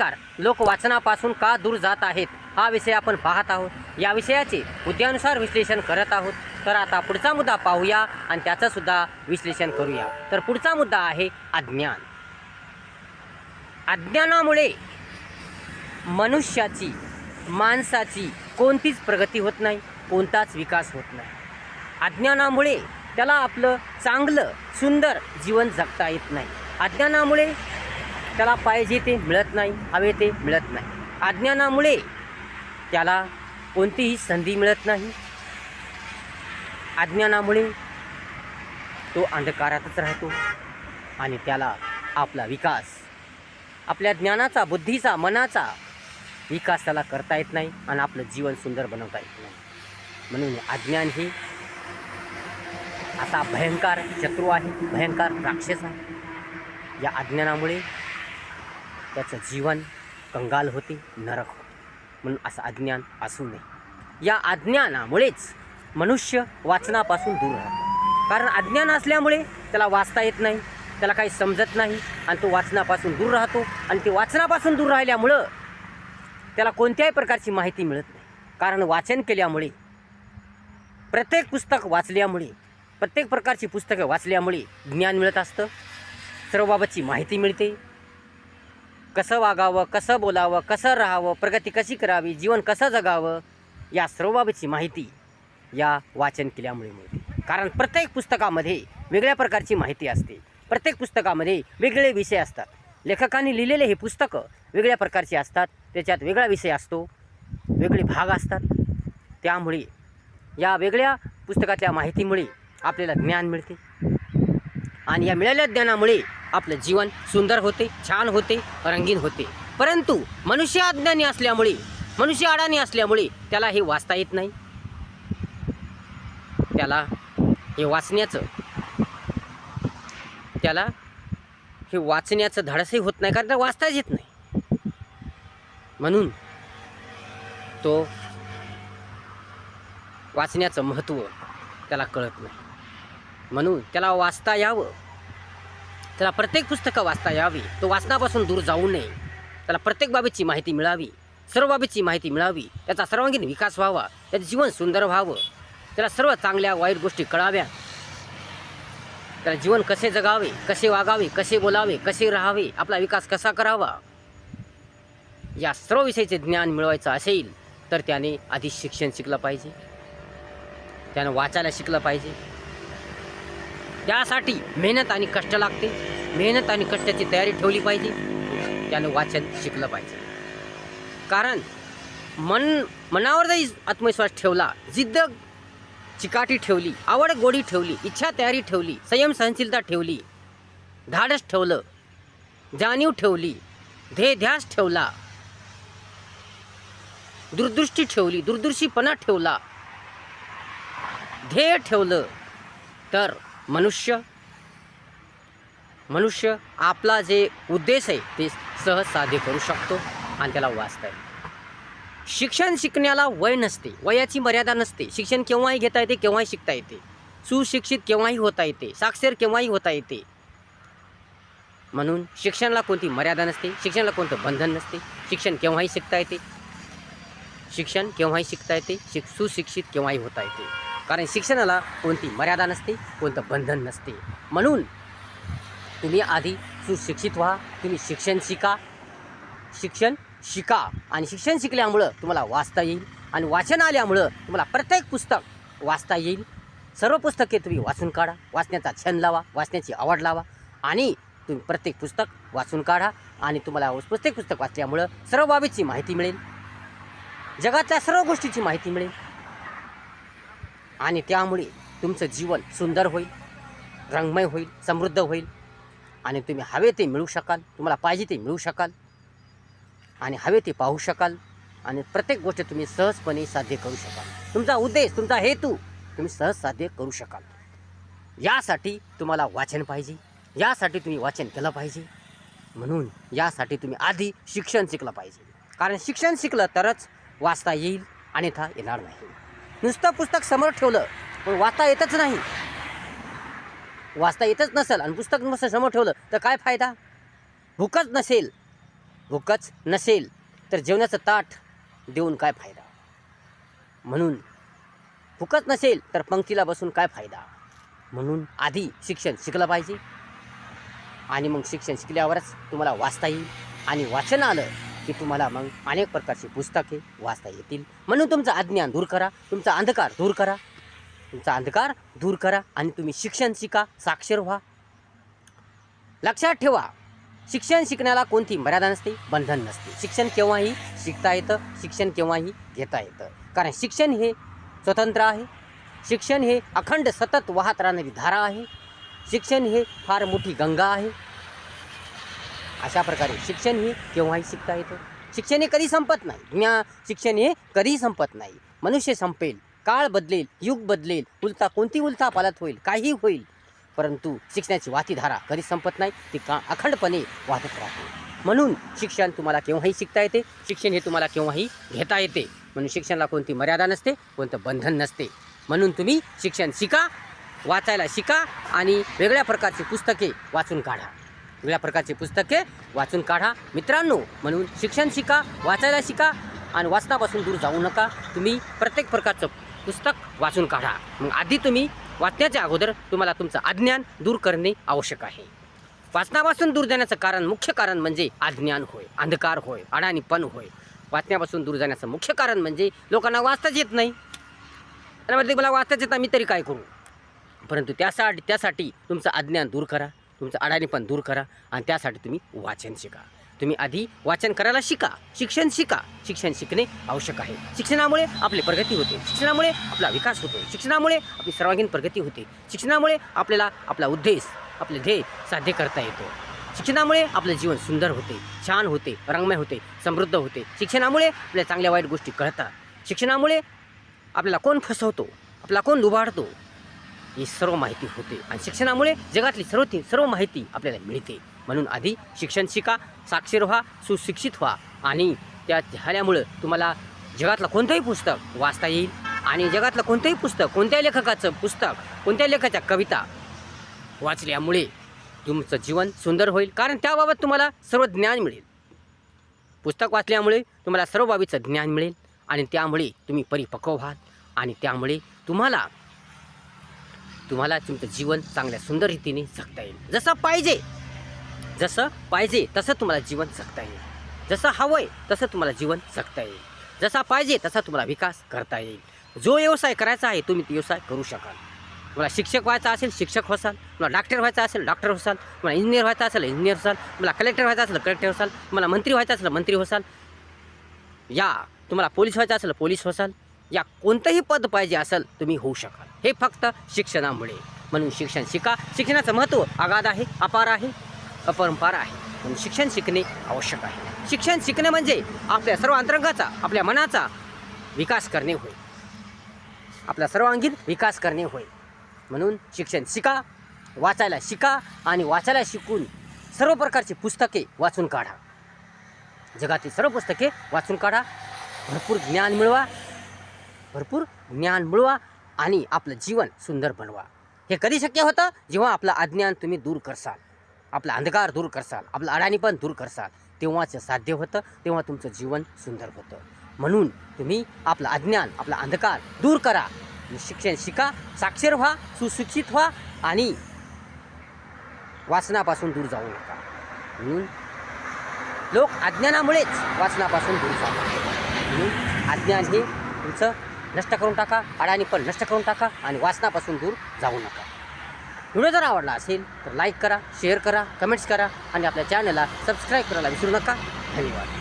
Car लोक वाचनापासून का दूर जात आहेत? हा विषय आपण पाहत आहोत. या विषयाचे मुद्द्यानुसार विश्लेषण करत आहोत. तर आता पुढचा मुद्दा पाहूया आणि त्याचं सुद्धा विश्लेषण करूया. तर पुढचा मुद्दा आहे अज्ञान. अज्ञानामुळे मनुष्याची माणसाची कोणतीच प्रगती होत नाही कोणताच विकास होत नाही. अज्ञानामुळे त्याला आपलं चांगलं सुंदर जीवन जगता येत नाही. अज्ञानामुळे त्याला पाहिजे ते मिळत नाही हवे ते मिळत नाही. अज्ञानामुळे त्याला कोणतीही संधी मिळत नाही. अज्ञानामुळे तो अंधकारातच राहतो आणि त्याला आपला विकास आपल्या ज्ञानाचा बुद्धीचा मनाचा विकास त्याला करता येत नाही आणि आपलं जीवन सुंदर बनवता येत नाही. म्हणून अज्ञान हे असा भयंकर शत्रू आहे भयंकर राक्षस आहे. या अज्ञानामुळे त्याचं जीवन कंगाल होते नरक होते. म्हणून असं अज्ञान असू नये. या अज्ञानामुळेच मनुष्य वाचनापासून दूर राहतो. कारण अज्ञान असल्यामुळे त्याला वाचता येत नाही त्याला काही समजत नाही आणि तो वाचनापासून दूर राहतो. आणि ते वाचनापासून दूर राहिल्यामुळं त्याला कोणत्याही प्रकारची माहिती मिळत नाही. कारण वाचन केल्यामुळे प्रत्येक पुस्तक वाचल्यामुळे प्रत्येक प्रकारची पुस्तकं वाचल्यामुळे ज्ञान मिळत असतं. सर्वबाबतची माहिती मिळते. कसं वागावं कसं बोलावं कसं राहावं प्रगती कशी करावी जीवन कसं जगावं या सर्वबाबतची माहिती या वाचन केल्यामुळे मिळते. कारण प्रत्येक पुस्तकामध्ये वेगळ्या प्रकारची माहिती असते. प्रत्येक पुस्तकामध्ये वेगळे विषय असतात. लेखकांनी लिहिलेले हे पुस्तकं वेगळ्या प्रकारचे असतात. त्याच्यात वेगळा विषय असतो. वेगळे भाग असतात. त्यामुळे या वेगळ्या पुस्तकातल्या माहितीमुळे आपल्याला ज्ञान मिळते. आणि या मिळालेल्या ज्ञानामुळे आपलं जीवन सुंदर होते छान होते रंगीन होते. परंतु मनुष्य अज्ञानी असल्यामुळे मनुष्य अडाणी असल्यामुळे त्याला हे वाचता येत नाही. त्याला हे वाचण्याचं त्याला हे वाचण्याचं धाडसही होत नाही कारण त्याला वाचताच येत नाही. म्हणून तो वाचण्याचं महत्त्व त्याला कळत नाही. म्हणून त्याला वाचता यावं. त्याला प्रत्येक पुस्तकं वाचता यावी. तो वाचनापासून दूर जाऊ नये. त्याला प्रत्येक बाबीची माहिती मिळावी. सर्व बाबीची माहिती मिळावी. त्याचा सर्वांगीण विकास व्हावा. त्याचं जीवन सुंदर व्हावं. त्याला सर्व चांगल्या वाईट गोष्टी कळाव्या त्याला जीवन कसे जगावे कसे वागावे कसे बोलावे कसे राहावे आपला विकास कसा करावा? या सर्व विषयीचे ज्ञान मिळवायचं असेल तर त्याने आधी शिक्षण शिकलं पाहिजे. त्यानं वाचायला शिकलं पाहिजे. त्यासाठी मेहनत आणि कष्ट लागते. मेहनत आणि कष्टाची तयारी ठेवली पाहिजे. त्यानं वाचन शिकलं पाहिजे. कारण मन मनावर जरी आत्मविश्वास ठेवला जिद्द चिकाटी ठेवली आवड गोडी ठेवली इच्छा तयारी ठेवली संयम सहनशीलता ठेवली धाडस ठेवलं जाणीव ठेवली ध्येय ध्यास ठेवला दूरदृष्टी ठेवली दूरदृष्टीपणा ठेवला ध्येय ठेवलं तर मनुष्य मनुष्य आपला जे उद्देश आहे ते सहज साध्य करू शकतो आणि त्याला वाचता येईल. शिक्षण शिकण्याला वय नसते वयाची मर्यादा नसते. शिक्षण केव्हाही घेता येते केव्हाही शिकता येते. सुशिक्षित केव्हाही होता येते साक्षर केव्हाही होता येते. म्हणून शिक्षणाला कोणती मर्यादा नसते शिक्षणाला कोणतं बंधन नसते. शिक्षण केव्हाही शिकता येते. शिक्षण केव्हाही शिकता येते शिक सुशिक्षित केव्हाही होता येते. कारण शिक्षणाला कोणती मर्यादा नसते कोणतं बंधन नसते. म्हणून तुम्ही आधी सुशिक्षित व्हा तुम्ही शिक्षण शिका. शिक्षण शिका आणि शिक्षण शिकल्यामुळं तुम्हाला वाचता येईल आणि वाचन आल्यामुळं तुम्हाला प्रत्येक पुस्तक वाचता येईल. सर्व पुस्तके तुम्ही वाचून काढा वाचण्याचा छंद लावा वाचण्याची आवड लावा आणि तुम्ही प्रत्येक पुस्तक वाचून काढा आणि तुम्हाला प्रत्येक पुस्तक वाचल्यामुळं सर्व बाबीची माहिती मिळेल. जगातल्या सर्व गोष्टीची माहिती मिळेल. आणि त्यामुळे तुमचं जीवन सुंदर होईल रंगमय होईल समृद्ध होईल. आणि तुम्ही हवे ते मिळू शकाल तुम्हाला पाहिजे ते मिळू शकाल. आणि हवे ते पाहू शकाल. आणि प्रत्येक गोष्ट तुम्ही सहजपणे साध्य करू शकाल. तुमचा उद्देश तुमचा हेतू तुम्ही सहज साध्य करू शकाल. यासाठी तुम्हाला वाचन पाहिजे. यासाठी तुम्ही वाचन केलं पाहिजे. म्हणून यासाठी तुम्ही आधी शिक्षण शिकलं पाहिजे. कारण शिक्षण शिकलं तरच वाचता येईल अन्यथा येणार नाही. नुसतं पुस्तक समोर ठेवलं पण वाचता येतच नाही. वाचता येतच नसेल आणि पुस्तक नुसतं समोर ठेवलं तर काय फायदा? भूकच नसेल. भूकच नसेल तर जेवणाचं ताट देऊन काय फायदा? म्हणून भूकच नसेल तर पंक्तीला बसून काय फायदा? म्हणून आधी शिक्षण शिकलं पाहिजे. आणि मग शिक्षण शिकल्यावरच तुम्हाला वाचता येईल. आणि वाचन आलं की तुम्हाला मग अनेक प्रकारची पुस्तके वाचता येतील. म्हणून तुमचं अज्ञान दूर करा तुमचा अंधकार दूर करा. तुमचा अंधकार दूर करा आणि तुम्ही शिक्षण शिका साक्षर व्हा. लक्षात ठेवा शिक्षण शिकण्याला कोणती मर्यादा नसते बंधन नसते. शिक्षण केव्हाही शिकता येतं शिक्षण केव्हाही घेता येतं. कारण शिक्षण हे स्वतंत्र आहे. शिक्षण हे अखंड सतत वाहत राहणारी धारा आहे. शिक्षण हे फार मोठी गंगा आहे. अशा प्रकारे शिक्षण हे केव्हाही शिकता येतं. शिक्षण हे कधी संपत नाही. ज्ञा शिक्षण हे कधीही संपत नाही. मनुष्य संपेल काळ बदलेल युग बदलेल उलता कोणती उलथा पालत होईल काही होईल. परंतु शिक्षणाची वातीधारा कधी संपत नाही ती का अखंडपणे वाहत राहते. म्हणून शिक्षण तुम्हाला केव्हाही शिकता येते. शिक्षण हे तुम्हाला केव्हाही घेता येते. म्हणून शिक्षणाला कोणती मर्यादा नसते कोणतं बंधन नसते. म्हणून तुम्ही शिक्षण शिका वाचायला शिका आणि वेगळ्या प्रकारची पुस्तके वाचून काढा. वेगळ्या प्रकारची पुस्तके वाचून काढा. मित्रांनो म्हणून शिक्षण शिका वाचायला शिका आणि वाचनापासून दूर जाऊ नका. तुम्ही प्रत्येक प्रकारचं पुस्तक वाचून काढा. मग आधी तुम्ही वाचण्याच्या अगोदर तुम्हाला तुमचं अज्ञान दूर करणे आवश्यक आहे. वाचनापासून दूर जाण्याचं कारण मुख्य कारण म्हणजे अज्ञान होय अंधकार होय अडाणीपण होय. वाचण्यापासून दूर जाण्याचं मुख्य कारण म्हणजे लोकांना वाचताच येत नाही. आणि मला वाचताच येत नाही मी तरी काय करू? परंतु त्यासाठी त्यासाठी तुमचं अज्ञान दूर करा. तुमचं अडाणीपण दूर करा आणि त्यासाठी तुम्ही वाचन शिका. तुम्ही आधी वाचन करायला शिका. शिक्षण शिका. शिक्षण शिकणे आवश्यक आहे. शिक्षणामुळे आपली प्रगती होते. शिक्षणामुळे आपला विकास होतो. शिक्षणामुळे आपली सर्वांगीण प्रगती होते. शिक्षणामुळे आपल्याला आपला उद्देश आपले ध्येय साध्य करता येतो. शिक्षणामुळे आपलं जीवन सुंदर होते छान होते रंगमय होते समृद्ध होते. शिक्षणामुळे आपल्या चांगल्या वाईट गोष्टी कळतात. शिक्षणामुळे आपल्याला कोण फसवतो? आपला कोण लुबाडतो? ही सर्व माहिती होते. आणि शिक्षणामुळे जगातली सर्व ती सर्व माहिती आपल्याला मिळते. म्हणून आधी शिक्षण शिका साक्षर व्हा सुशिक्षित व्हा. आणि त्या झाल्यामुळं तुम्हाला जगातलं कोणतंही पुस्तक वाचता येईल. आणि जगातलं कोणतंही पुस्तक कोणत्या लेखकाचं पुस्तक कोणत्या लेखकाच्या कविता वाचल्यामुळे तुमचं जीवन सुंदर होईल. कारण त्याबाबत तुम्हाला सर्व ज्ञान मिळेल. पुस्तक वाचल्यामुळे तुम्हाला सर्व बाबीचं ज्ञान मिळेल. आणि त्यामुळे तुम्ही परिपक्व व्हाल. आणि त्यामुळे तुम्हाला तुम्हाला तुमचं जीवन चांगल्या सुंदर रीतीने जगता येईल. जसं पाहिजे जसं पाहिजे तसं तुम्हाला जीवन जगता येईल. जसं हवं आहे तसं तुम्हाला जीवन जगता येईल. जसा पाहिजे तसा तुम्हाला विकास करता येईल. जो व्यवसाय करायचा आहे तुम्ही तो व्यवसाय करू शकाल. तुम्हाला शिक्षक व्हायचा असेल शिक्षक होसाल तुम्हाला डॉक्टर व्हायचा असेल डॉक्टर होसाल तुम्हाला इंजिनियर व्हायचा असेल इंजिनियर होसाल तुम्हाला कलेक्टर व्हायचा असेल कलेक्टर होसाल तुम्हाला मंत्री व्हायचा असेल मंत्री होसाल या तुम्हाला पोलीस व्हायचं असेल पोलीस होसाल या कोणतंही पद पाहिजे असेल तुम्ही होऊ शकाल. हे फक्त शिक्षणामुळे. म्हणून शिक्षण शिका. शिक्षणाचं महत्त्व आगाध आहे अपार आहे अपरंपार आहे. म्हणून शिक्षण शिकणे आवश्यक आहे. शिक्षण शिकणे म्हणजे आपल्या सर्व अंतरंगाचा आपल्या मनाचा विकास करणे होय. आपला सर्वांगीण विकास करणे होय. म्हणून शिक्षण शिका वाचायला शिका आणि वाचायला शिकून सर्व प्रकारची पुस्तके वाचून काढा. जगातील सर्व पुस्तके वाचून काढा. भरपूर ज्ञान मिळवा. भरपूर ज्ञान मिळवा आणि आपलं जीवन सुंदर बनवा. हे कधी शक्य होतं? जेव्हा आपलं अज्ञान तुम्ही दूर करसाल. आपला अंधकार दूर करसाल. आपलं अडाणीपण दूर करसाल. तेव्हाच साध्य होतं. तेव्हा तुमचं जीवन सुंदर होतं. म्हणून तुम्ही आपलं अज्ञान आपला अंधकार दूर करा. शिक्षण शिका साक्षर व्हा सुशिक्षित व्हा आणि वाचनापासून दूर जाऊ नका. म्हणून लोक अज्ञानामुळेच वाचनापासून दूर जातात. म्हणून अज्ञान हे तुमचं नष्ट करून टाका अडाणी पण नष्ट करून टाका आणि वाचनापासून दूर जाऊ नका. व्हिडिओ जर आवडला असेल तर लाईक करा शेअर करा कमेंट्स करा आणि आपल्या चॅनलला सबस्क्राईब करायला विसरू नका. धन्यवाद.